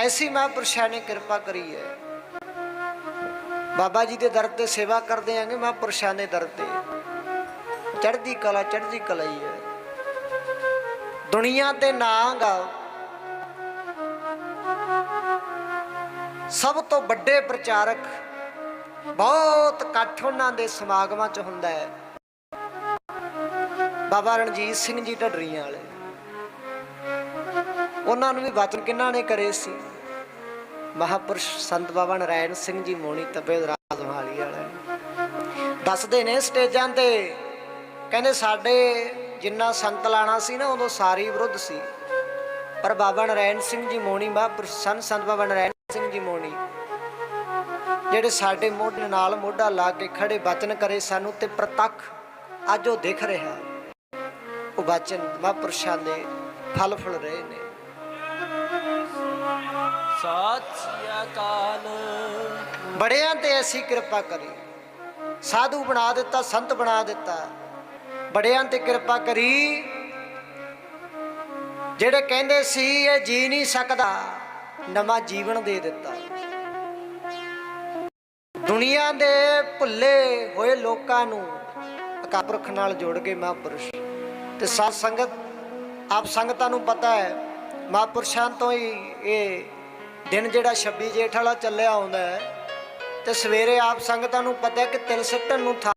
ਐਸੀ ਮਹਾਂਪੁਰਸ਼ਾਂ ਨੇ ਕਿਰਪਾ ਕਰੀ ਹੈ। ਬਾਬਾ ਜੀ ਦੇ ਦਰ ਤੇ ਸੇਵਾ ਕਰਦੇ ਆਂਗੇ ਮਹਾਂਪੁਰਸ਼ਾਂ ਦੇ ਦਰ ਤੇ। ਚੜ੍ਹਦੀ ਕਲਾ ਚੜ੍ਹਦੀ ਕਲਾ ਹੀ। ਹੈ ਦੁਨੀਆ ਤੇ ਨਾਂਗਾ ਸਭ ਤੋਂ ਵੱਡੇ ਪ੍ਰਚਾਰਕ ਬਹੁਤ ਇਕੱਠ ਉਹਨਾਂ ਦੇ ਸਮਾਗਮਾਂ 'ਚ ਹੁੰਦਾ ਹੈ। ਬਾਬਾ ਰਣਜੀਤ ਸਿੰਘ ਜੀ ਢੱਡਰੀਆਂ ਵਾਲੇ। ਉਹਨਾਂ ਨੂੰ ਵੀ ਵਚਨ ਕਿੰਨਾ ਨੇ ਕਰੇ ਸੀ? ਮਹਾਪੁਰਸ਼ ਸੰਤ ਬਾਬਾ ਨਰਾਇਣ ਸਿੰਘ ਜੀ ਮੋਣੀ ਤਪੇ ਰਾਜ ਮਹਾਲੀ ਵਾਲੇ ਦੱਸਦੇ ਨੇ ਸਟੇਜਾਂ ਤੇ, ਕਹਿੰਦੇ ਸਾਡੇ ਜਿੰਨਾ ਸੰਤ ਲਾਣਾ ਸੀ ਨਾ, ਉਦੋਂ ਸਾਰੀ ਵਿਰੁੱਧ ਸੀ। ਪਰ ਬਾਬਾ ਨਰਾਇਣ ਸਿੰਘ ਜੀ ਮੋਣੀ, ਮਹਾਪੁਰਸ਼ ਸੰਤ ਸੰਤ ਬਾਬਾ ਨਰਾਇਣ ਸਿੰਘ ਜੀ ਮੋਣੀ, ਜਿਹੜੇ ਸਾਡੇ ਮੋਢੇ ਨਾਲ ਮੋਢਾ ਲਾ ਕੇ ਖੜੇ ਬਚਨ ਕਰੇ ਸਾਨੂੰ ਤੇ ਪ੍ਰਤੱਖ ਅੱਜ ਉਹ ਦਿਖ ਰਿਹਾ। ਉਹ ਬਚਨ ਮਹਾਂਪੁਰਸ਼ਾਂ ਦੇ ਫਲ ਫਲ ਰਹੇ ਨੇ। ਸਤਿ ਸ੍ਰੀ ਅਕਾਲ ਬੜਿਆਂ ਤੇ ਐਸੀ ਕਿਰਪਾ ਕਰੀ। ਸਾਧੂ ਬਣਾ ਦਿੱਤਾ, ਸੰਤ ਬਣਾ ਦਿੱਤਾ। ਬੜਿਆਂ ਤੇ ਕਿਰਪਾ ਕਰੀ। ਜਿਹੜੇ ਕਹਿੰਦੇ ਸੀ, ਇਹ ਜੀ ਨਹੀਂ ਸਕਦਾ, ਨਵਾਂ ਜੀਵਨ ਦੇ ਦਿੱਤਾ। ਦੁਨੀਆ ਦੇ ਭੁੱਲੇ ਹੋਏ ਲੋਕਾਂ ਨੂੰ ਅਕਾਪੁਰਖ ਨਾਲ ਜੋੜ ਕੇ ਮਹਾਂਪੁਰਸ਼। ਤੇ ਸਾਧ ਸੰਗਤ, ਆਪ ਸੰਗਤਾਂ ਨੂੰ ਪਤਾ ਹੈ ਮਹਾਂਪੁਰਸ਼ਾਂ ਤੋਂ ਹੀ ਇਹ ਦਿਨ ਜਿਹੜਾ 26 ਜੇਠ ਵਾਲਾ ਚੱਲਿਆ ਆਉਂਦਾ ਹੈ, ਤੇ ਸਵੇਰੇ ਆਪ ਸੰਗਤਾਂ ਨੂੰ ਪਤਾ ਕਿ ਤਿਲ ਸਿੱਟਣ ਨੂੰ ਥਾਂ